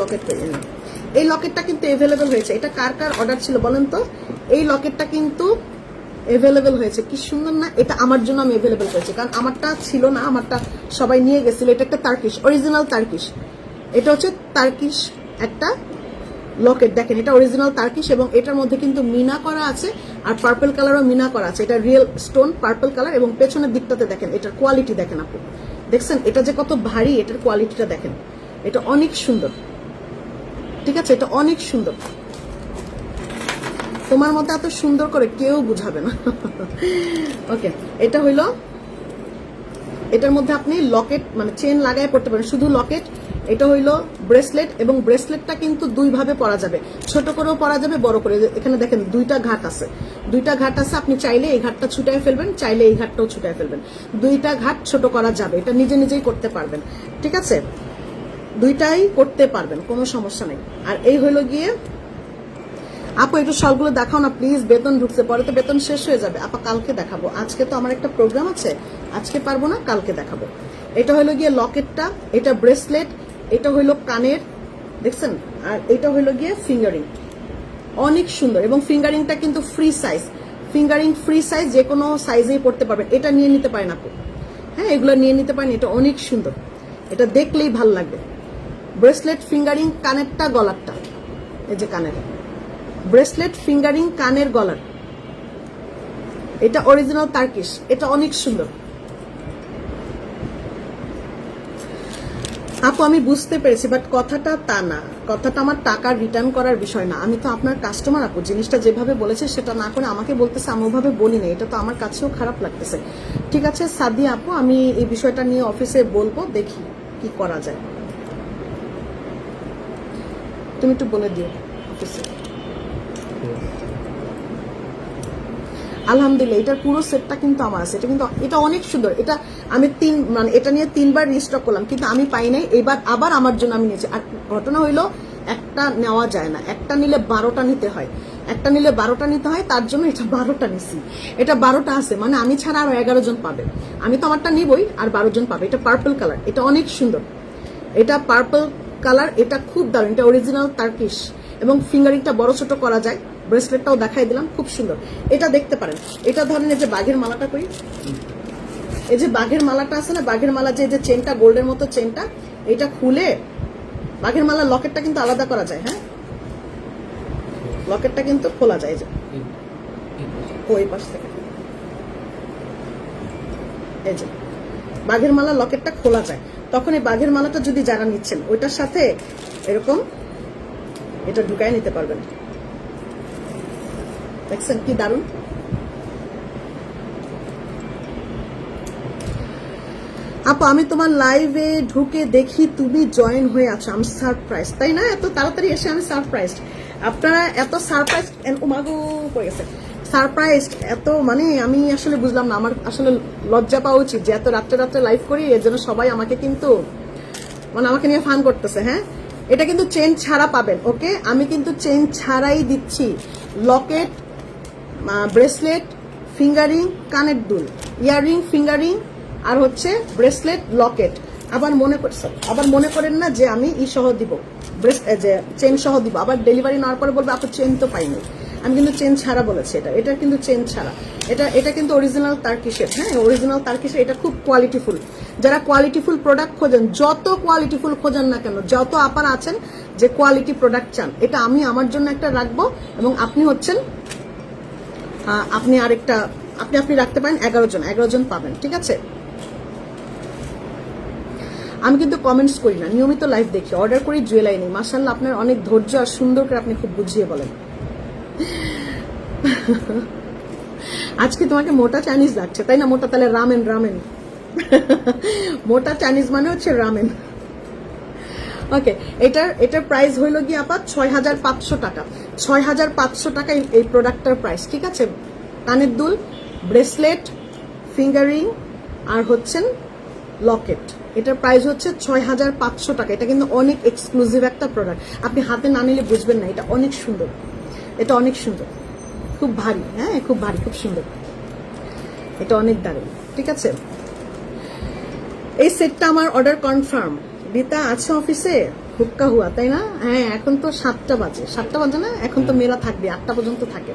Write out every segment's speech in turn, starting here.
লকেট পেয়ে এই লকেটটা কিন্তু এভেলেবেল হয়েছে। এটা কার কার অর্ডার ছিল বলেন তো? এই লকেটটা কিন্তু এভেলেবেল হয়েছে। কি সুন্দর না? এটা আমার জন্য আমি এভেলেবেল করেছি। কারণ আমারটা ছিল না, আমারটা সবাই নিয়ে গেছিল। এটা একটা তার্কিশ অরিজিনাল তার্কিশ এটা হচ্ছে তার্কিশ একটা লকেট দেখেন, এটা অরিজিনাল তার্কিশ এবং এটার মধ্যে কিন্তু মিনা করা আছে আর পার্পল কালারও মিনা করা আছে। এটা রিয়েল স্টোন পার্পল কালার এবং পেছনের দিকটাতে দেখেন, এটার কোয়ালিটি দেখেন আপু। দেখছেন? এটা যে কত ভারী, এটার কোয়ালিটিটা দেখেন। এটা অনেক সুন্দর। ঠিক আছে? এটা অনেক সুন্দর। তোমার মতো এত সুন্দর করে কেউ বুঝাবে না। ওকে, এটা হইল, এটার মধ্যে আপনি লকেট মানে চেন লাগায় পড়তে পারেন। শুধু লকেট, এটা হইল ব্রেসলেট এবং ব্রেসলেটটা কিন্তু দুই ভাবে পরা যাবে। ছোট করেও পরা যাবে, বড় করে এখানে দেখেন, দুইটা ঘাট আছে। দুইটা ঘাট আছে, আপনি চাইলে এই ঘাটটা ছুটায় ফেলবেন, চাইলে এই ঘাটটাও ছুটায় ফেলবেন। দুইটা ঘাট ছোট করা যাবে, এটা নিজে নিজেই করতে পারবেন। ঠিক আছে? দুইটাই করতে পারবেন, কোনো সমস্যা নেই। আর এই হইল গিয়ে, আপু, একটু সবগুলো দেখাও না প্লিজ বেতন ঢুকছে, পরে তো বেতন শেষ হয়ে যাবে। আপা, কালকে দেখাবো। আজকে তো আমার একটা প্রোগ্রাম আছে, আজকে পারব না, কালকে দেখাবো। এটা হলো গিয়ে লকেটটা, এটা ব্রেসলেট এটা হইল কানের, দেখছেন? আর এটা হইল গিয়ে ফিঙ্গারিং অনেক সুন্দর। এবং ফিঙ্গারিংটা কিন্তু free size fingering free size যে কোনো সাইজেই পড়তে পারবেন। এটা নিয়ে নিতে পারেন আপু। হ্যাঁ এগুলো নিয়ে নিতে পারেন, এটা অনেক সুন্দর। এটা দেখলেই ভালো লাগবে। ব্রেসলেট ফিঙ্গারিং কানেরটা, গলারটা। এই যে কানের। ব্রেসলেট ফিঙ্গারিং কানের, গলার। এটা অরিজিনাল তার্কিশ এটা অনেক সুন্দর। আপু, আমি বুঝতে পেরেছি বাট কথাটা তা না। কথাটা আমার টাকা রিটার্ন করার বিষয় না। আমি তো আপনার কাস্টমার আপু। জিনিসটা যেভাবে বলেছে, সেটা না করে আমাকে বলতেছে, আমি ওভাবে বলি না এটা তো আমার কাছেও খারাপ লাগতেছে। ঠিক আছে, সাদিয়া আপু, আমি এই বিষয়টা নিয়ে অফিসে বলব, দেখি কি করা যায়। তুমি একটু বলে দিও। আলহামদুলিল্লাহ, এটার পুরো সেটটা কিন্তু আমার আছে। এটা কিন্তু, এটা অনেক সুন্দর। এটা আমি তিন মানে এটা নিয়ে তিনবার রিস্টক করলাম, কিন্তু আমি পাই নাই। এবার আবার আমার জন্য আমি নিয়েছি। আর ঘটনা হইল, একটা নেওয়া যায় না। একটা নিলে বারোটা নিতে হয়। একটা নিলে বারোটা নিতে হয়, তার জন্য এটা বারোটা নিছি। এটা বারোটা আছে মানে আমি ছাড়া আরও এগারো জন পাবে। আমি তো আমারটা নিবই, আর বারো জন পাবে। এটা পার্পল কালার এটা অনেক সুন্দর। এটা পার্পল কালার, এটা খুব দারুণ। এটা অরিজিনাল তার্কিশ এবং ফিঙ্গারিংটা বড় ছোট করা যায়। ব্রেসলেটটাও দেখাই দিলাম, খুব সুন্দর। এটা দেখতে পারেন। এটা ধরেন যে বাঘের মালাটা করি। এই যে বাঘের মালাটা আছে না, বাঘের মালা যে যে চেনটা গোল্ডের মতো চেনটা এটা খুলে বাঘের মালা লকেটটা কিন্তু আলাদা করা যায় হ্যাঁ? লকেটটা কিন্তু খোলা যায় যে। ওই পাশ থেকে। এই যে। বাঘের মালা লকেটটা খোলা যায়। তখন এই বাঘের মালাটা যদি যারা নিচ্ছেন, ওইটার সাথে এরকম এটা ঢুকায় নিতে পারবেন। দেখছেন কি দারুণ? আপু, আমি তোমার লাইভে ঢুকে দেখি তুমি জয়েন হয়ে আছো। আমি সারপ্রাইজ তাই না? এত তাড়াতাড়ি এসে আমি সারপ্রাইজ আপনারা এত সারপ্রাইজ উমাগো পড়ে গেছে। সারপ্রাইজ এত মানে আমি আসলে বুঝলাম না, আমার আসলে লজ্জা পাওয়া উচিত যে এত রাত্রে রাত্রে লাইভ করি, এর জন্য সবাই আমাকে কিন্তু মানে আমাকে নিয়ে ফান করতেছে হ্যাঁ? এটা কিন্তু চেন ছাড়া পাবেন ওকে আমি কিন্তু চেন ছাড়াই দিচ্ছি। লকেট ব্রেসলেট ফিঙ্গারিং কানের দুল ইয়াররিং ফিঙ্গারিং আর হচ্ছে ব্রেসলেট লকেট আবার মনে করছেন আবার মনে করেন না যে আমি ই সহ দিব ব্রেস যে চেন সহ দিব, আবার ডেলিভারি নেওয়ার পরে বলব আপনার চেন তো পাইনি। আমি কিন্তু চেন ছাড়া বলেছি এটা। এটা কিন্তু চেন ছাড়া। এটা এটা কিন্তু অরিজিনাল তার্কিশের হ্যাঁ অরিজিনাল তার্কিশের এটা খুব কোয়ালিটিফুল যারা কোয়ালিটিফুল প্রোডাক্ট খোঁজেন, যত কোয়ালিটিফুল খোঁজেন না কেন, যত আপার আছেন যে কোয়ালিটি প্রোডাক্ট চান, এটা আমি আমার জন্য একটা রাখব এবং আপনি হচ্ছেন আপনি আরেকটা, আপনি আপনি রাখতে পারেন এগারো জন এগারো জন পাবেন, ঠিক আছে? আমি কিন্তু কমেন্টস করি না, নিয়মিত লাইভ দেখি অর্ডার করি জুয়েলাই নেই মাসাল্লাহ আপনার অনেক ধৈর্য আর সুন্দর করে আপনি খুব বুঝিয়ে বলেন। আজকে তোমাকে মোটা চাইনিজ লাগছে, তাই না মোটা? তাহলে রামেন রামেন মোটা চাইনিজ মানে হচ্ছে রামেন ওকে এটার এটার প্রাইস হইল গিয়ে আপাত ছয় হাজার পাঁচশো টাকা। ছয় হাজার পাঁচশো টাকা এই- প্রোডাক্টটার প্রাইস ঠিক আছে? কানের দুল ব্রেসলেট ফিঙ্গারিং আর হচ্ছেন লকেট এটার প্রাইস হচ্ছে ছয় হাজার পাঁচশো টাকা। এটা কিন্তু অনেক এক্সক্লুসিভ একটা প্রোডাক্ট আপনি হাতে না নিলে বুঝবেন না, এটা অনেক সুন্দর। এটা অনেক সুন্দর। খুব ভারী হ্যাঁ? খুব ভারী খুব সুন্দর। এটা অনেক দারুণ ঠিক আছে? এই সেটটা আমার অর্ডার কনফার্ম রিতা আছে অফিসে? হুক্কা হুয়া তাই না? হ্যাঁ এখন তো সাতটা বাজে। সাতটা বাজে না? এখন তো মেলা থাকবে আটটা পর্যন্ত থাকে।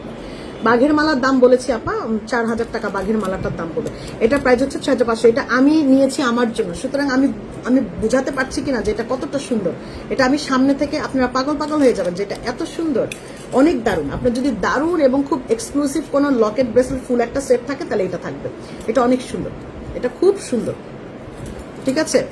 বাঘের মালার দাম বলেছি আপা চার হাজার টাকা বাঘের মালাটার দাম পড়বে এটা প্রাইস হচ্ছে ছয় হাজার পাঁচশো। এটা আমি নিয়েছি আমার জন্য। সুতরাং আমি আমি বুঝাতে পারছি কিনা যে এটা কতটা সুন্দর। এটা আমি সামনে থেকে আপনারা পাগল পাগল হয়ে যাবেন যেটা এত সুন্দর। অনেক দারুণ। আপনার যদি দারুণ এবং খুব এক্সক্লুসিভ কোনো লকেট ব্রেসলেট ফুল একটা সেট থাকে, তাহলে এটা থাকবে। এটা অনেক সুন্দর। এটা খুব সুন্দর। ঠিক আছে?